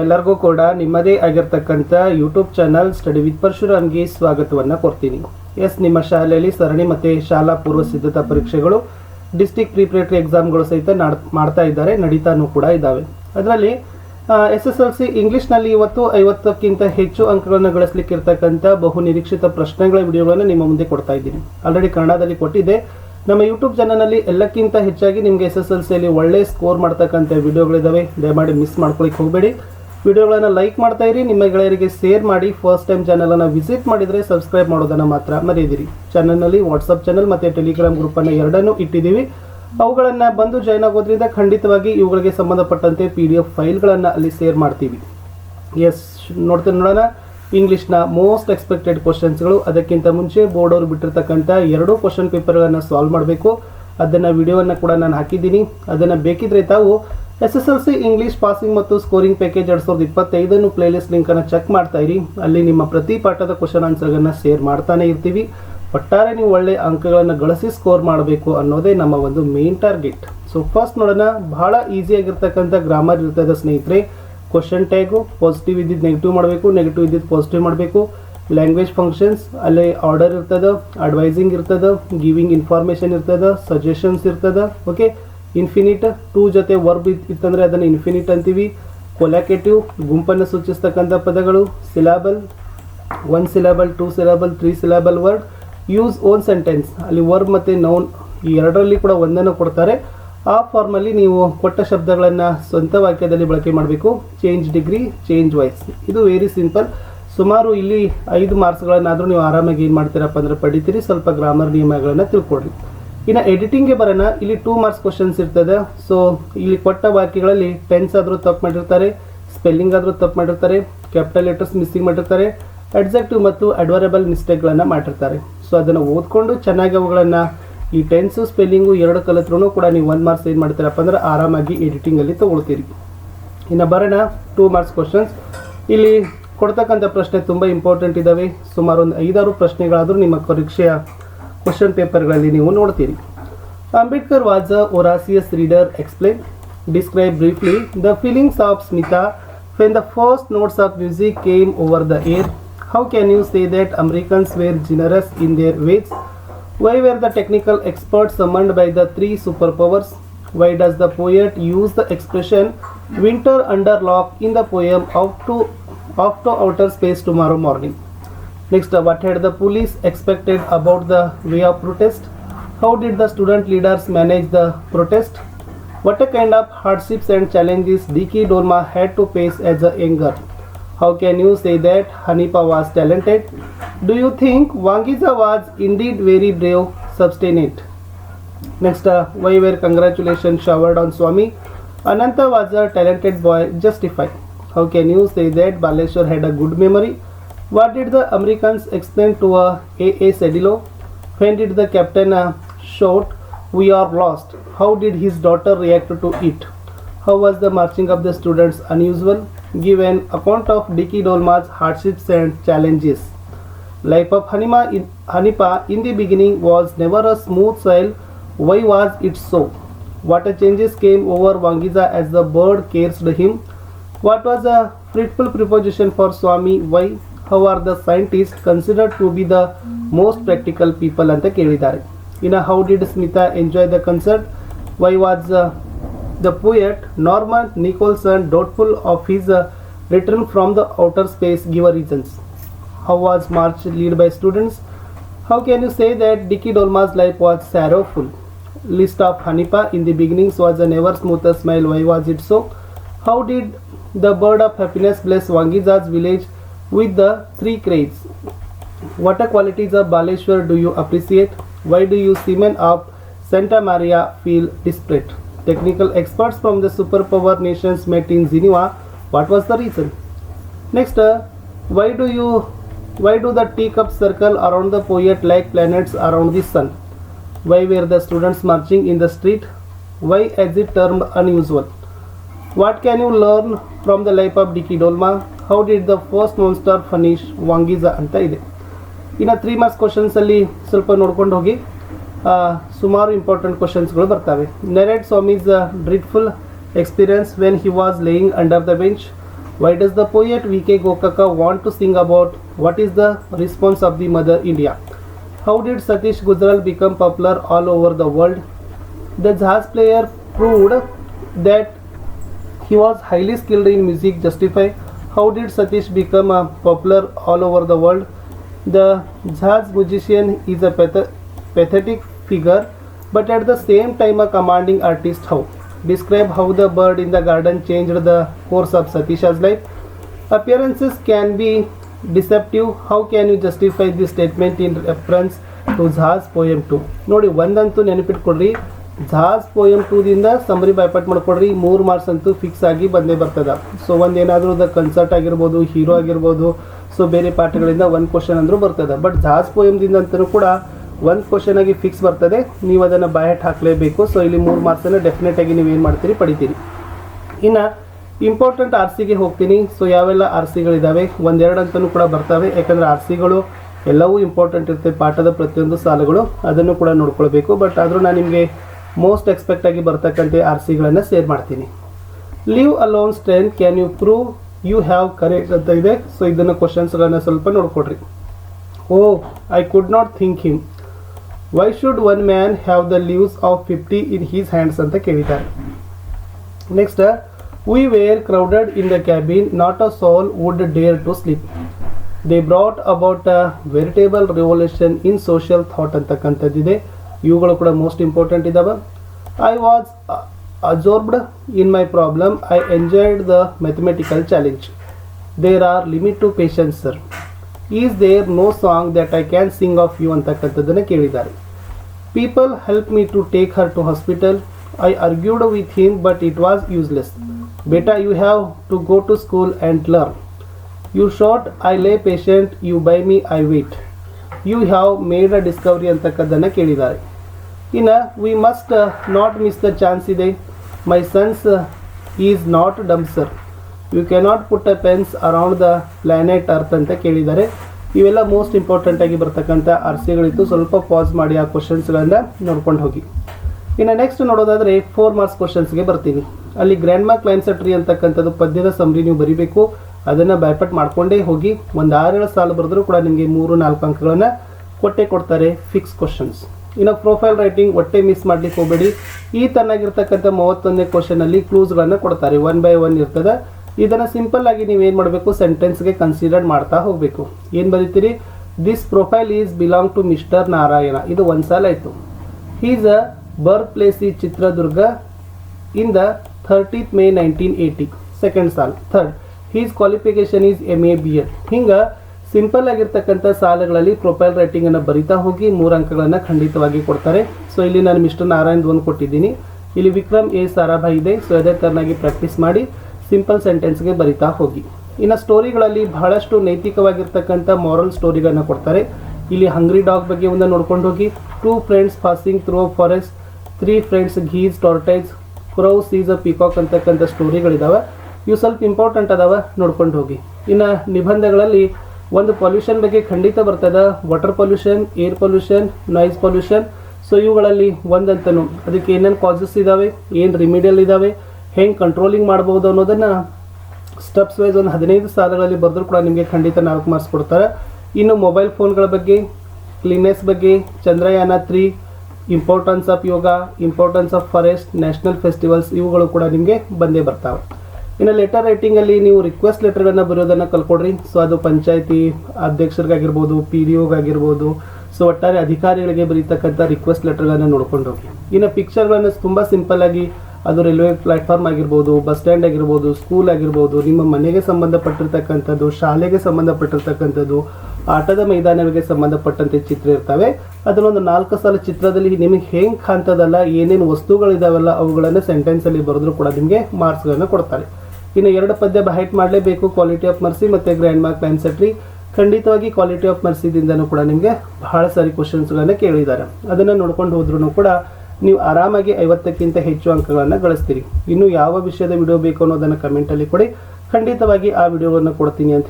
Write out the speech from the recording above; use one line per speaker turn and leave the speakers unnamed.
ಎಲ್ಲರಿಗೂ ಕೂಡ ನಿಮ್ಮದೇ ಆಗಿರ್ತಕ್ಕಂಥ ಯೂಟ್ಯೂಬ್ ಚಾನಲ್ ಸ್ಟಡಿ ವಿತ್ ಪರಶುರಾಮ್ಗೆ ಸ್ವಾಗತವನ್ನು ಕೊಡ್ತೀನಿ. ಎಸ್, ನಿಮ್ಮ ಶಾಲೆಯಲ್ಲಿ ಸರಣಿ ಮತ್ತು ಶಾಲಾ ಪೂರ್ವ ಸಿದ್ಧತಾ ಪರೀಕ್ಷೆಗಳು ಡಿಸ್ಟಿಕ್ ಪ್ರಿಪ್ರೇಟರಿ ಎಕ್ಸಾಮ್ಗಳು ಸಹಿತ ನಾಡ್- ಮಾಡ್ತಾ ಇದ್ದಾರೆ, ನಡೀತಾನೂ ಕೂಡ ಇದ್ದಾವೆ. ಅದರಲ್ಲಿ ಎಸ್ ಎಸ್ ಎಲ್ ಸಿ ಇಂಗ್ಲೀಷ್ನಲ್ಲಿ ಇವತ್ತು ಐವತ್ತಕ್ಕಿಂತ ಹೆಚ್ಚು ಅಂಕಗಳನ್ನು ಗಳಿಸ್ಲಿಕ್ಕಿರ್ತಕ್ಕಂಥ ಬಹು ನಿರೀಕ್ಷಿತ ಪ್ರಶ್ನೆಗಳ ವಿಡಿಯೋಗಳನ್ನು ನಿಮ್ಮ ಮುಂದೆ ಕೊಡ್ತಾ ಇದ್ದೀನಿ. ಆಲ್ರೆಡಿ ಕನ್ನಡದಲ್ಲಿ ಕೊಟ್ಟಿದೆ ನಮ್ಮ ಯೂಟ್ಯೂಬ್ ಚಾನಲ್ನಲ್ಲಿ ಎಲ್ಲಕ್ಕಿಂತ ಹೆಚ್ಚಾಗಿ ನಿಮಗೆ ಎಸ್ ಎಸ್ ಎಲ್ ಸಿಯಲ್ಲಿ ಒಳ್ಳೆ ಸ್ಕೋರ್ ಮಾಡ್ತಕ್ಕಂಥ ವಿಡಿಯೋಗಳಿದ್ದಾವೆ ದಯಮಾಡಿ ಮಿಸ್ ಮಾಡ್ಕೊಳಿಕ್ಕೆ ಹೋಗಬೇಡಿ. ವಿಡಿಯೋಗಳನ್ನು ಲೈಕ್ ಮಾಡ್ತಾ ಇರಿ, ನಿಮ್ಮ ಗೆಳೆಯರಿಗೆ ಶೇರ್ ಮಾಡಿ ಫಸ್ಟ್ ಟೈಮ್ ಚಾನಲನ್ನು ವಿಸಿಟ್ ಮಾಡಿದರೆ ಸಬ್ಸ್ಕ್ರೈಬ್ ಮಾಡೋದನ್ನು ಮಾತ್ರ ಮರೆಯದಿರಿ. ಚಾನಲ್ನಲ್ಲಿ ವಾಟ್ಸಪ್ ಚಾನಲ್ ಮತ್ತು ಟೆಲಿಗ್ರಾಮ್ ಗ್ರೂಪನ್ನು ಎರಡನ್ನೂ ಇಟ್ಟಿದ್ದೀವಿ. ಅವುಗಳನ್ನು ಬಂದು ಜಾಯ್ನ್ ಆಗೋದ್ರಿಂದ ಖಂಡಿತವಾಗಿ ಇವುಗಳಿಗೆ ಸಂಬಂಧಪಟ್ಟಂತೆ ಪಿ ಡಿ ಎಫ್ ಫೈಲ್ಗಳನ್ನು ಅಲ್ಲಿ ಶೇರ್ ಮಾಡ್ತೀವಿ. ಎಸ್ ನೋಡ್ತೀನಿ ನೋಡೋಣ. ಇಂಗ್ಲೀಷ್ನ ಮೋಸ್ಟ್ ಎಕ್ಸ್ಪೆಕ್ಟೆಡ್ ಕ್ವಶನ್ಸ್ಗಳು ಅದಕ್ಕಿಂತ ಮುಂಚೆ ಬೋರ್ಡ್ ಅವರು ಬಿಟ್ಟಿರ್ತಕ್ಕಂಥ ಎರಡೂ ಕ್ವಶನ್ ಪೇಪರ್ಗಳನ್ನು ಸಾಲ್ವ್ ಮಾಡಬೇಕು. ಅದನ್ನು ವಿಡಿಯೋವನ್ನು ಕೂಡ ನಾನು ಹಾಕಿದ್ದೀನಿ. ಅದನ್ನು ಬೇಕಿದ್ರೆ ತಾವು S S L C English passing ಮತ್ತು ಸ್ಕೋರಿಂಗ್ ಪ್ಯಾಕೇಜ್ ಎರಡು ಸಾವಿರದ ಇಪ್ಪತ್ತೈದನ್ನು ಪ್ಲೇಲಿಸ್ಟ್ ಲಿಂಕನ್ನು ಚೆಕ್ ಮಾಡ್ತಾ ಇರಿ. ಅಲ್ಲಿ ನಿಮ್ಮ ಪ್ರತಿ ಪಾಠದ ಕ್ವಶನ್ ಆನ್ಸರ್ಗಳನ್ನು ಶೇರ್ ಮಾಡ್ತಾನೆ ಇರ್ತೀವಿ. ಒಟ್ಟಾರೆ ನೀವು ಒಳ್ಳೆ ಅಂಕಗಳನ್ನು ಗಳಿಸಿ ಸ್ಕೋರ್ ಮಾಡಬೇಕು ಅನ್ನೋದೇ ನಮ್ಮ ಒಂದು ಮೇನ್ ಟಾರ್ಗೆಟ್ ಸೊ ಫಸ್ಟ್ ನೋಡೋಣ. ಬಹಳ ಈಸಿಯಾಗಿರ್ತಕ್ಕಂಥ ಗ್ರಾಮರ್ ಇರ್ತದೆ ಸ್ನೇಹಿತರೆ. ಕ್ವಶನ್ ಟ್ಯಾಗು ಪಾಸಿಟಿವ್ ಇದ್ದಿದ್ದು ನೆಗೆಟಿವ್ ಮಾಡಬೇಕು ನೆಗೆಟಿವ್ ಇದ್ದಿದ್ದು ಪಾಸಿಟಿವ್ ಮಾಡಬೇಕು. ಲ್ಯಾಂಗ್ವೇಜ್ ಫಂಕ್ಷನ್ಸ್ ಅಲ್ಲಿ ಆರ್ಡರ್ ಇರ್ತದೆ ಅಡ್ವೈಸಿಂಗ್ ಇರ್ತದೆ ಗಿವಿಂಗ್ ಇನ್ಫಾರ್ಮೇಷನ್ ಇರ್ತದೆ ಸಜೆಷನ್ಸ್ ಇರ್ತದೆ ಓಕೆ ಇನ್ಫಿನಿಟ್ ಟೂ ಜೊತೆ ವರ್ಬ್ ಇತ್ತಂದರೆ ಅದನ್ನು ಇನ್ಫಿನಿಟ್ ಅಂತೀವಿ. ಕೊಲಾಕೇಟಿವ್ ಗುಂಪನ್ನು ಸೂಚಿಸ್ತಕ್ಕಂಥ ಪದಗಳು. Syllable one syllable two syllable three syllable word use own sentence ಅಲ್ಲಿ ವರ್ಬ್ ಮತ್ತು ನೌನ್ ಈ ಎರಡರಲ್ಲಿ ಕೂಡ ಒಂದನ್ನು ಕೊಡ್ತಾರೆ. ಆ ಫಾರ್ಮಲ್ಲಿ ನೀವು ಕೊಟ್ಟ ಶಬ್ದಗಳನ್ನು ಸ್ವಂತ ವಾಕ್ಯದಲ್ಲಿ ಬಳಕೆ ಮಾಡಬೇಕು. ಚೇಂಜ್ ಡಿಗ್ರಿ ಚೇಂಜ್ ವಾಯ್ಸ್ ಇದು ವೆರಿ ಸಿಂಪಲ್ ಸುಮಾರು ಇಲ್ಲಿ ಐದು ಮಾರ್ಕ್ಸ್ಗಳನ್ನಾದರೂ ನೀವು ಆರಾಮಾಗಿ ಏನು ಮಾಡ್ತೀರಪ್ಪ ಅಂದರೆ ಪಡಿತೀರಿ. ಸ್ವಲ್ಪ ಗ್ರಾಮರ್ ನಿಯಮಗಳನ್ನು ತಿಳ್ಕೊಡ್ರಿ ಇನ್ನು ಎಡಿಟಿಂಗ್ಗೆ ಬರೋಣ. ಇಲ್ಲಿ ಟೂ ಮಾರ್ಕ್ಸ್ ಕ್ವಶನ್ಸ್ ಇರ್ತದೆ. ಸೊ ಇಲ್ಲಿ ಕೊಟ್ಟ ವಾಕ್ಯಗಳಲ್ಲಿ ಟೆನ್ಸ್ ಆದರೂ ತಪ್ಪು ಮಾಡಿರ್ತಾರೆ ಸ್ಪೆಲ್ಲಿಂಗ್ ಆದರೂ ತಪ್ಪು ಮಾಡಿರ್ತಾರೆ ಕ್ಯಾಪಿಟಲ್ ಲೆಟರ್ಸ್ ಮಿಸ್ಸಿಂಗ್ ಮಾಡಿರ್ತಾರೆ ಅಡ್ಜೆಕ್ಟಿವ್ ಮತ್ತು ಅಡ್ವರಬಲ್ ಮಿಸ್ಟೇಕ್ಗಳನ್ನು ಮಾಡಿರ್ತಾರೆ. ಸೊ ಅದನ್ನು ಓದ್ಕೊಂಡು ಚೆನ್ನಾಗಿ ಅವುಗಳನ್ನು ಈ ಟೆನ್ಸು ಸ್ಪೆಲ್ಲಿಂಗು ಎರಡು ಕಲಿತ್ರೂ ಕೂಡ ನೀವು ಒಂದು ಮಾರ್ಕ್ಸ್ ಏನು ಮಾಡ್ತೀರಪ್ಪ ಅಂದ್ರೆ ಆರಾಮಾಗಿ ಎಡಿಟಿಂಗಲ್ಲಿ ತೊಗೊಳ್ತೀರಿ. ಇನ್ನು ಬರೋಣ ಟೂ ಮಾರ್ಕ್ಸ್ ಕ್ವಶನ್ಸ್ ಇಲ್ಲಿ ಕೊಡ್ತಕ್ಕಂಥ ಪ್ರಶ್ನೆ ತುಂಬ ಇಂಪಾರ್ಟೆಂಟ್ ಇದ್ದಾವೆ ಸುಮಾರು ಒಂದು ಐದಾರು ಪ್ರಶ್ನೆಗಳಾದರೂ ನಿಮ್ಮ ಪರೀಕ್ಷೆಯ ಕ್ವಶನ್ ಪೇಪರ್ಗಳಲ್ಲಿ ನೀವು ನೋಡ್ತೀರಿ Ambedkar was a voracious reader explain describe briefly the feelings of Smita when the first notes of music came over the air how can you say that americans were generous in their ways why were the technical experts summoned by the three superpowers why does the poet use the expression winter under lock in the poem out to off to outer space tomorrow morning Next, what had the police expected about the way of protest? How did the student leaders manage the protest? What kind of hardships and challenges D.K. Dorma had to face as a young girl? How can you say that Hanipa was talented? Do you think Wangiza was indeed very brave, substinate? Next, uh, why were congratulations showered on Swami? Ananta was a talented boy, justify. How can you say that Baleshwar had a good memory? What did the Americans explain to a A.A. Sedilo? When did the captain uh, shout, We are lost? How did his daughter react to it? How was the marching of the students unusual? Give an account of Dicky Dolma's hardships and challenges. Life of Hanima in, Hanipa in the beginning was never a smooth sail. Why was it so? What a changes came over Wangiza as the bird cursed him? What was a fruitful preposition for Swami? Why? How are the scientists considered to be the most practical people ಅಂತ ಕೇಳಿದ್ದಾರೆ ಇನ್ನು how did Smita enjoy the concert why was the poet Norman Nicholson doubtful of his return from the outer space give reasons how was March led by students? How can you say that Dicky Dolma's life was sorrowful? List of Hanipa in the beginnings was a never smoother smile. Why was it so? How did the bird of happiness bless Wangiza's village with the three crates? What a qualities of Baleshwar do you appreciate? Why do you seamen of Santa Maria feel desperate? Technical experts from the superpower nations met in Geneva. What was the reason? Next, uh, why do you why do the teacups circle around the poet like planets around the sun? Why were the students marching in the street? Why is it termed unusual? What can you learn from the life of Dicky Dolma? How did the first monster finish Wangiza ಅಂತ ಇದೆ ಇನ್ನು three marks ಕ್ವಶನ್ಸಲ್ಲಿ ಸ್ವಲ್ಪ ನೋಡ್ಕೊಂಡು ಹೋಗಿ ಆ, ಸುಮಾರು important ಕ್ವಶನ್ಸ್ಗಳು ಬರ್ತವೆ narrate Swami's dreadful experience when he was laying under the bench why does the poet V K Gokak want to sing about what is the response of the mother India how did Satish Gujral become popular all over the world the jazz player proved that he was highly skilled in music justify how did satish become uh, popular all over the world the jazz musician is a path- pathetic figure but at the same time a commanding artist how describe how the bird in the garden changed the course of satisha's life appearances can be deceptive how can you justify this statement in reference to Zha's poem 2 ನೋಡಿ ಒಂದಂತೂ ನೆನಪಿಟ್ಕೊಡ್ರಿ ಝಾಸ್ poem ಟೂದಿಂದ summary ಬೈಪಾಟ್ ಮಾಡ್ಕೊಡ್ರಿ. ಮೂರು marks ಅಂತೂ fix ಆಗಿ ಬಂದೇ ಬರ್ತದ. So ಒಂದು ಏನಾದರೂ the concert ಆಗಿರ್ಬೋದು ಹೀರೋ ಆಗಿರ್ಬೋದು ಸೊ ಬೇರೆ ಪಾಠಗಳಿಂದ ಒಂದು ಕ್ವಶನ್ ಅಂದರೂ ಬರ್ತದೆ. ಬಟ್ ಝಾಸ್ ಪೋಯಮ್ದಿಂದ ಅಂತಲೂ ಕೂಡ ಒಂದು ಕ್ವಶನ್ ಆಗಿ ಫಿಕ್ಸ್ ಬರ್ತದೆ. ನೀವು ಅದನ್ನು ಬಯಟ್ ಹಾಕಲೇಬೇಕು. ಸೊ ಇಲ್ಲಿ ಮೂರು ಮಾರ್ಕ್ಸನ್ನು ಡೆಫಿನೆಟ್ ಆಗಿ ನೀವು ಏನು ಮಾಡ್ತೀರಿ, ಪಡಿತೀರಿ. ಇನ್ನು ಇಂಪಾರ್ಟೆಂಟ್ ಆರ್ ಸಿಗೆ ಹೋಗ್ತೀನಿ. ಸೊ ಯಾವೆಲ್ಲ ಆರ್ ಸಿಗಳಿದ್ದಾವೆ ಒಂದೆರಡು ಅಂತಲೂ ಕೂಡ ಬರ್ತವೆ. ಯಾಕಂದರೆ ಆರ್ ಸಿಗಳು ಎಲ್ಲವೂ ಇಂಪಾರ್ಟೆಂಟ್ ಇರುತ್ತೆ. ಪಾಠದ ಪ್ರತಿಯೊಂದು ಸಾಲುಗಳು. ಅದನ್ನು ಕೂಡ ನೋಡ್ಕೊಳ್ಬೇಕು. ಬಟ್ ಆದರೂ ನಾನು ನಿಮಗೆ ಮೋಸ್ಟ್ ಎಕ್ಸ್ಪೆಕ್ಟ್ ಆಗಿ ಬರ್ತಕ್ಕಂಥ ಆರ್ ಸಿಗಳನ್ನು ಸೇರ್ ಮಾಡ್ತೀನಿ. Leave alone strength can you prove you have correct ಅಂತ ಇದೆ. ಸೊ ಇದನ್ನು ಕ್ವಶನ್ಸ್ಗಳನ್ನು ಸ್ವಲ್ಪ ನೋಡ್ಕೊಡ್ರಿ. ಓ I could not think him why should one man have the leaves of fifty in his hands ಅಂತ ಕೇಳಿದ್ದಾರೆ. Next we were crowded in the cabin not a soul would dare to sleep they brought about a veritable revolution in social thought ಅಂತಕ್ಕಂಥದ್ದಿದೆ. ಇವುಗಳು ಕೂಡ most important ಇದಾವೆ. I was absorbed in my problem I enjoyed the mathematical challenge there are limit to patience sir is there no song that I can sing of you ಅಂತಕ್ಕಂಥದ್ದನ್ನು ಕೇಳಿದ್ದಾರೆ. People help me to take her to hospital I argued with him but it was useless Beta you have to go to school and learn you short I lay patient you by me I wait you have made a discovery ಅಂತಕ್ಕದ್ದನ್ನು ಕೇಳಿದ್ದಾರೆ. ಇನ್ನು we must not miss the chance ಇದೆ. My sons is not dumb sir you cannot put a pens around the planet earth ಅಂತ ಕೇಳಿದ್ದಾರೆ. ಇವೆಲ್ಲ most important ಆಗಿ ಬರ್ತಕ್ಕಂಥ ಆರ್ಸಿಗಳಿತ್ತು ಸ್ವಲ್ಪ pass ಮಾಡಿ ಆ ಕ್ವಶನ್ಸ್ಗಳನ್ನ ನೋಡ್ಕೊಂಡು ಹೋಗಿ. ಇನ್ನು ನೆಕ್ಸ್ಟ್ ನೋಡೋದಾದರೆ ಫೋರ್ ಮಾರ್ಕ್ಸ್ ಕ್ವಶನ್ಸ್ಗೆ ಬರ್ತೀನಿ. ಅಲ್ಲಿ ಗ್ರ್ಯಾಂಡ್ ಮಾರ್ಕ್ ಲೈನ್ಸ್ ಟ್ರೀ ಅಂತಕ್ಕಂಥದ್ದು ಪದ್ಯದ ಸಮರಿ ನೀವು ಬರಿಬೇಕು. ಅದನ್ನು ಬ್ಯಾಪಟ್ ಮಾಡಿಕೊಂಡೇ ಹೋಗಿ ಒಂದು ಆರೇಳು ಸಾಲು ಬರೆದರೂ ಕೂಡ ನಿಮಗೆ ಮೂರು ನಾಲ್ಕು ಅಂಕಗಳನ್ನು ಕೊಟ್ಟೆ ಕೊಡ್ತಾರೆ ಫಿಕ್ಸ್ ಕ್ವಶನ್ಸ್ ಇನ್ನು ಪ್ರೊಫೈಲ್ ರೈಟಿಂಗ್ ಒಟ್ಟೆ ಮಿಸ್ ಮಾಡ್ಲಿಕ್ಕೆ ಹೋಗಬೇಡಿ. ಈ ತನ್ನಾಗಿರ್ತಕ್ಕಂಥ ಮೂವತ್ತೊಂದನೇ ಕ್ವಶನಲ್ಲಿ ಕ್ಲೂಸ್ಗಳನ್ನು ಕೊಡ್ತಾರೆ. ಒನ್ ಬೈ ಒನ್ ಇರ್ತದೆ. ಇದನ್ನು ಸಿಂಪಲ್ ಆಗಿ ನೀವು ಏನು ಮಾಡಬೇಕು? ಸೆಂಟೆನ್ಸ್ಗೆ ಕನ್ಸಿಡರ್ ಮಾಡ್ತಾ ಹೋಗಬೇಕು. ಏನು ಬರೀತೀರಿ? This profile is belong to mister Narayana. ಇದು ಒಂದು ಸಾಲ ಆಯಿತು. ಈಸ್ ಅ ಬರ್ತ್ ಪ್ಲೇಸ್ ಈ Chitradurga in the thirteenth May nineteen eighty second ಸಾಲ್. Third his qualification is M A B Ed ಹಿಂಗೆ ಸಿಂಪಲ್ ಆಗಿರ್ತಕ್ಕಂಥ ಸಾಲಗಳಲ್ಲಿ ಪ್ರೊಫೈಲ್ ರೈಟಿಂಗನ್ನು ಬರಿತಾ ಹೋಗಿ ಮೂರು ಅಂಕಗಳನ್ನು ಖಂಡಿತವಾಗಿ ಕೊಡ್ತಾರೆ. ಸೊ ಇಲ್ಲಿ ನಾನು ಮಿಸ್ಟರ್ ನಾರಾಯಣ್ ಒಂದು ಕೊಟ್ಟಿದ್ದೀನಿ. ಇಲ್ಲಿ ವಿಕ್ರಮ್ ಎ ಸಾರಾಭಾಯ್ ಇದೆ. ಸೊ ಅದೇ ತರನಾಗಿ ಪ್ರಾಕ್ಟೀಸ್ ಮಾಡಿ ಸಿಂಪಲ್ ಸೆಂಟೆನ್ಸ್ಗೆ ಬರಿತಾ ಹೋಗಿ. ಇನ್ನು ಸ್ಟೋರಿಗಳಲ್ಲಿ ಬಹಳಷ್ಟು ನೈತಿಕವಾಗಿರ್ತಕ್ಕಂಥ ಮಾರಲ್ ಸ್ಟೋರಿಗಳನ್ನು ಕೊಡ್ತಾರೆ. ಇಲ್ಲಿ ಹಂಗ್ರಿ ಡಾಗ್ ಬಗ್ಗೆ ಒಂದು ನೋಡ್ಕೊಂಡು ಹೋಗಿ. Two friends passing through forest three friends geese tortoise crow sees a peacock ಅಂತಕ್ಕಂಥ ಸ್ಟೋರಿಗಳಿದಾವೆ ಇವು ಸ್ವಲ್ಪ ಇಂಪಾರ್ಟೆಂಟ್ ಅದಾವೆ, ನೋಡ್ಕೊಂಡು ಹೋಗಿ. ಇನ್ನು ನಿಬಂಧಗಳಲ್ಲಿ ಒಂದು ಪೊಲ್ಯೂಷನ್ ಬಗ್ಗೆ ಖಂಡಿತ ಬರ್ತದ. Water pollution air pollution noise pollution so ಇವುಗಳಲ್ಲಿ ಒಂದಂತನು. ಅದಕ್ಕೆ ಏನೇನು ಕಾಸಸ್ ಇದ್ದಾವೆ ಏನು ರಿಮಿಡಿಯಲ್ ಇದ್ದಾವೆ ಹೆಂಗೆ ಕಂಟ್ರೋಲಿಂಗ್ ಮಾಡ್ಬೋದು ಅನ್ನೋದನ್ನು ಸ್ಟೆಪ್ಸ್ ವೈಸ್ ಒಂದು ಹದಿನೈದು ಸಾಲಗಳಲ್ಲಿ ಬರೆದ್ರು ಕೂಡ ನಿಮಗೆ ಖಂಡಿತ ನಾಲ್ಕು ಮಾರ್ಕ್ಸ್ ಕೊಡ್ತಾರೆ. ಇನ್ನು ಮೊಬೈಲ್ ಫೋನ್ಗಳ ಬಗ್ಗೆ ಕ್ಲೀನೆಸ್ ಬಗ್ಗೆ, Chandrayaan three importance of yoga importance of forest national festivals ಇವುಗಳು ಕೂಡ ನಿಮಗೆ ಬಂದೇ ಬರ್ತಾವೆ. ಇನ್ನು ಲೆಟರ್ ರೈಟಿಂಗಲ್ಲಿ ನೀವು ರಿಕ್ವೆಸ್ಟ್ ಲೆಟರ್ಗಳನ್ನು ಬರೆಯೋದನ್ನು ಕಲ್ಕೊಡ್ರಿ. ಸೊ ಅದು ಪಂಚಾಯತಿ ಅಧ್ಯಕ್ಷರಿಗಾಗಿರ್ಬೋದು ಪಿ ಡಿ ಒಗಾಗಿರ್ಬೋದು ಸೊ ಒಟ್ಟಾರೆ ಅಧಿಕಾರಿಗಳಿಗೆ ಬರೀತಕ್ಕಂಥ ರಿಕ್ವೆಸ್ಟ್ ಲೆಟರ್ಗಳನ್ನು ನೋಡ್ಕೊಂಡು ಹೋಗಿ ಇನ್ನು ಪಿಕ್ಚರ್ಗಳನ್ನು ತುಂಬ ಸಿಂಪಲ್ ಆಗಿ ಅದು ರೈಲ್ವೆ ಪ್ಲಾಟ್ಫಾರ್ಮ್ ಆಗಿರ್ಬೋದು ಬಸ್ ಸ್ಟ್ಯಾಂಡ್ ಆಗಿರ್ಬೋದು ಸ್ಕೂಲ್ ಆಗಿರ್ಬೋದು, ನಿಮ್ಮ ಮನೆಗೆ ಸಂಬಂಧಪಟ್ಟಿರ್ತಕ್ಕಂಥದ್ದು, ಶಾಲೆಗೆ ಸಂಬಂಧಪಟ್ಟಿರ್ತಕ್ಕಂಥದ್ದು, ಆಟದ ಮೈದಾನಗಳಿಗೆ ಸಂಬಂಧಪಟ್ಟಂತೆ ಚಿತ್ರ ಇರ್ತವೆ. ಅದನ್ನೊಂದು ನಾಲ್ಕು ಸಲ ಚಿತ್ರದಲ್ಲಿ ನಿಮಗೆ ಹೆಂಗೆ ಕಾಣ್ತದಲ್ಲ, ಏನೇನು ವಸ್ತುಗಳಿದಾವಲ್ಲ ಅವುಗಳನ್ನು ಸೆಂಟೆನ್ಸಲ್ಲಿ ಬರೆದ್ರು ಕೂಡ ನಿಮಗೆ ಮಾರ್ಕ್ಸ್ಗಳನ್ನು ಕೊಡ್ತಾರೆ. ಇನ್ನು ಎರಡು ಪದ್ಯ ಹೈಟ್ ಮಾಡಲೇಬೇಕು. ಕ್ವಾಲಿಟಿ ಆಫ್ ಮರ್ಸಿ ಮತ್ತು ಗ್ರ್ಯಾಂಡ್ ಮಾರ್ಕ್ ಪ್ಯಾನ್ಸೆಟ್ರಿ ಖಂಡಿತವಾಗಿ ಕ್ವಾಲಿಟಿ ಆಫ್ ಮರ್ಸಿದಿಂದನೂ ಕೂಡ ನಿಮಗೆ ಬಹಳ ಸಾರಿ ಕ್ವಶನ್ಸ್ಗಳನ್ನು ಕೇಳಿದ್ದಾರೆ. ಅದನ್ನು ನೋಡ್ಕೊಂಡು ಹೋದ್ರೂ ಕೂಡ ನೀವು ಆರಾಮಾಗಿ ಐವತ್ತಕ್ಕಿಂತ ಹೆಚ್ಚು ಅಂಕಗಳನ್ನು ಗಳಿಸ್ತೀರಿ. ಇನ್ನು ಯಾವ ವಿಷಯದ ವಿಡಿಯೋ ಬೇಕು ಅನ್ನೋದನ್ನು ಕಮೆಂಟಲ್ಲಿ ಕೊಡಿ. ಖಂಡಿತವಾಗಿ ಆ ವಿಡಿಯೋವನ್ನು ಕೊಡ್ತೀನಿ ಅಂತ